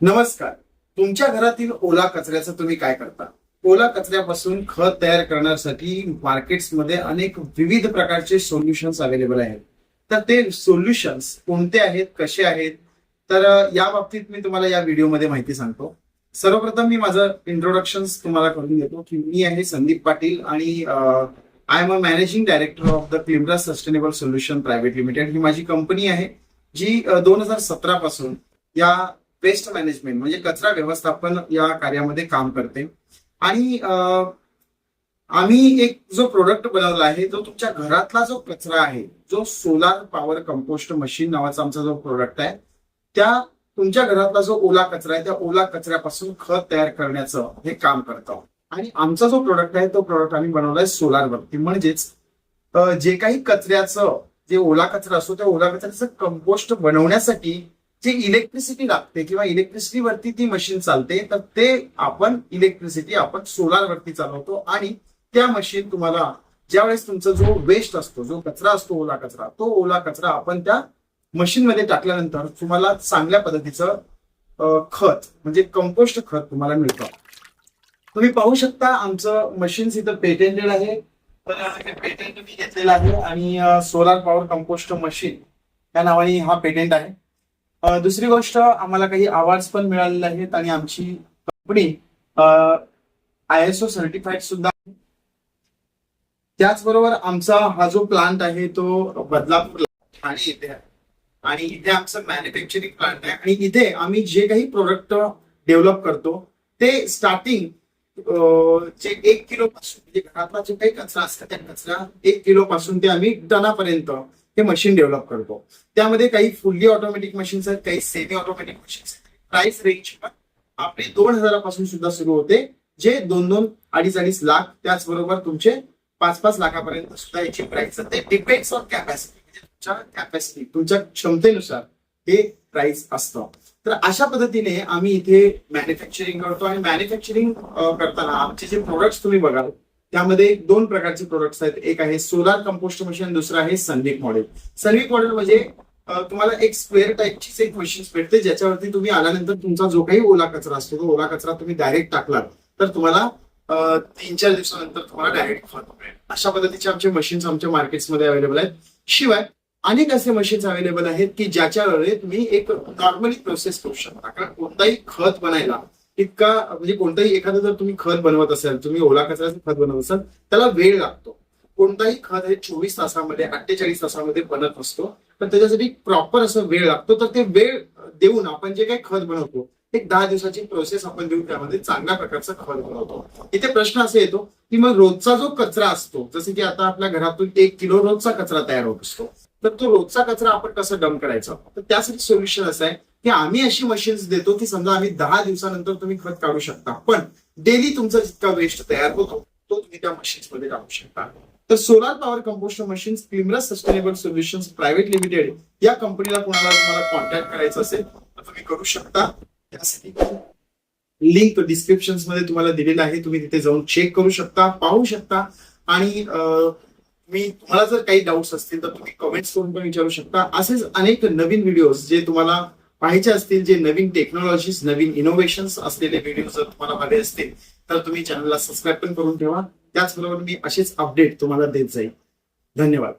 नमस्कार. तुमच्या घरातील ओला कचऱ्याचं तुम्ही काय करता? ओला कचऱ्यापासून खत तयार करण्यासाठी मार्केट्समध्ये अनेक विविध प्रकारचे सोल्युशन्स अवेलेबल आहेत. तर ते सोल्युशन्स कोणते आहेत? कसे आहेत? तर या बाबतीत मी तुम्हाला या व्हिडिओमध्ये माहिती सांगतो. सर्वप्रथम मी माझं इंट्रोडक्शन तुम्हाला करून देतो की मी आहे संदीप पाटील आणि I am a managing director of the क्लिमरा sustainable solution private limited ही माझी कंपनी आहे जी दोन हजार सतरा पासून या वेस्ट मॅनेजमेंट म्हणजे कचरा व्यवस्थापन या कार्यामध्ये काम करते. आणि आम्ही एक जो प्रोडक्ट बनवला आहे जो तुमच्या घरातला जो कचरा आहे जो सोलार पॉवर कंपोस्ट मशीन नावाचा आमचा जो प्रोडक्ट आहे त्या तुमच्या घरातला जो ओला कचरा आहे त्या ओला कचऱ्यापासून खत तयार करण्याचं हे काम करतो आणि आमचा जो प्रोडक्ट आहे तो प्रोडक्ट आम्ही बनवलाय सोलार वरती. म्हणजेच जे काही कचऱ्याचं जे ओला कचरा असतो त्या ओला कचऱ्याचं कंपोस्ट बनवण्यासाठी ती इलेक्ट्रिसिटी लागते किंवा इलेक्ट्रिसिटी वरती ती मशीन चालते तर ते आपण इलेक्ट्रिसिटी आपण सोलार वरती चालवतो आणि त्या मशीन तुम्हाला ज्यावेळेस तुमचा जो वेस्ट असतो जो कचरा असतो ओला कचरा तो ओला कचरा आपण त्या मशीनमध्ये टाकल्यानंतर तुम्हाला चांगल्या पद्धतीचं खत म्हणजे कंपोस्ट खत तुम्हाला मिळतं. तुम्ही पाहू शकता आमचं मशीन्स इथं पेटेंटेड आहे. तर पेटेंट मी घेतलेलं आहे आणि सोलार पॉवर कंपोस्ट मशीन या नावाने हा पेटेंट आहे. दुसरी गोष्ट आम्हाला काही अवॉर्ड्स पण मिळालेले आहेत आणि आमची company I S O certified सुद्धा त्याचबरोबर आमचा हा जो प्लांट आहे तो बदलापूर ठाणे इथे आहे. आणि इथे आमचं मॅन्युफॅक्चरिंग प्लांट आहे. आणि इथे आम्ही जे काही प्रोडक्ट डेव्हलप करतो ते स्टार्टिंग जे एक किलो पासून म्हणजे घरातला जे काही कचरा असतो त्या कचरा एक किलो पासून ते आम्ही टनापर्यंत हे मशीन डेव्हलप करतो. त्यामध्ये काही फुल्ली ऑटोमॅटिक मशीन्स आहेत काही सेमी ऑटोमॅटिक मशीन्स आहेत. प्राइस रेंज पण आपली दोन हजारापासून सुद्धा सुरू होते जे दोन दोन अडीच अडीच लाख त्याचबरोबर तुमचे पाच पाच लाखापर्यंत सुद्धा याची प्राइस ते डिपेंड्स ऑन कॅपॅसिटी म्हणजे तुमच्या कॅपॅसिटी तुमच्या क्षमतेनुसार हे प्राइस असतं. तर अशा पद्धतीने आम्ही इथे मॅन्युफॅक्चरिंग करतो आणि मॅन्युफॅक्चरिंग करताना आमचे जे प्रोडक्ट्स तुम्ही बघाल त्यामध्ये दोन प्रकारचे प्रोडक्ट्स आहेत. एक आहे सोलार कंपोस्ट मशीन दुसरं आहे सन्विक मॉडेल सन्विक मॉडेल म्हणजे तुम्हाला एक स्क्वेअर टाईपचीच एक मशीन भेटते ज्याच्यावरती तुम्ही आल्यानंतर तुमचा जो काही ओला कचरा असतो तो ओला कचरा तुम्ही डायरेक्ट टाकला तर तुम्हाला तीन चार दिवसानंतर तुम्हाला डायरेक्ट खत मिळेल. अशा पद्धतीचे आमचे मशीन्स आमच्या मार्केट्समध्ये अवेलेबल आहेत. शिवाय अनेक असे मशीन्स अवेलेबल आहेत की ज्याच्याद्वारे तुम्ही एक नॉर्मली प्रोसेस करू शकता. कारण कोणताही खत बनायला इतका म्हणजे कोणताही एखादं जर तुम्ही खत बनवत असाल तुम्ही ओला कचऱ्याचं खत बनवत असाल त्याला वेळ लागतो. कोणताही खत हे चोवीस तासामध्ये अठ्ठेचाळीस तासामध्ये बनत असतो पण त्याच्यासाठी प्रॉपर असं वेळ लागतो. तर ते वेळ देऊन आपण जे काही खत बनवतो एक दहा दिवसाची प्रोसेस आपण देऊन त्यामध्ये चांगल्या प्रकारचं खत बनवतो. इथे प्रश्न असा येतो की मग रोजचा जो कचरा असतो जसं की आता आपल्या घरातून एक किलो रोजचा कचरा तयार होत असतो. तर तो रोजचा कचरा आपण कसं डंप करायचा? तर त्यासाठी सोल्युशन असं आहे की आम्ही अशी मशीन्स देतो की समजा आम्ही दहा दिवसानंतर तुम्ही खत काढू शकता. पण डेली तुमचा जितका वेस्ट तयार होतो तो तुम्ही त्या मशीन्समध्ये टाकू शकता. तर सोलार पॉवर कंपोस्ट मशीन्स क्लिमरस सस्टेनेबल सोल्युशन्स प्रायव्हेट लिमिटेड या कंपनीला कोणाला तुम्हाला कॉन्टॅक्ट करायचं असेल तर तुम्ही करू शकता. त्यासाठी लिंक डिस्क्रिप्शनमध्ये तुम्हाला दिलेलं आहे तुम्ही तिथे जाऊन चेक करू शकता पाहू शकता. आणि मी तुम्हाला जर काही डाऊट्स असतील तर तुम्ही कमेंट्स करून पण विचारू शकता. असेच अनेक नवीन व्हिडिओज जे तुम्हाला पाहायचे असतील जे नवीन टेक्नॉलॉजीज नवीन इनोव्हेशन्स असलेले व्हिडिओ जर तुम्हाला हवे असतील तर तुम्ही चॅनलला सबस्क्राईब पण करून ठेवा. त्याचबरोबर मी असेच अपडेट तुम्हाला देत जाईल धन्यवाद.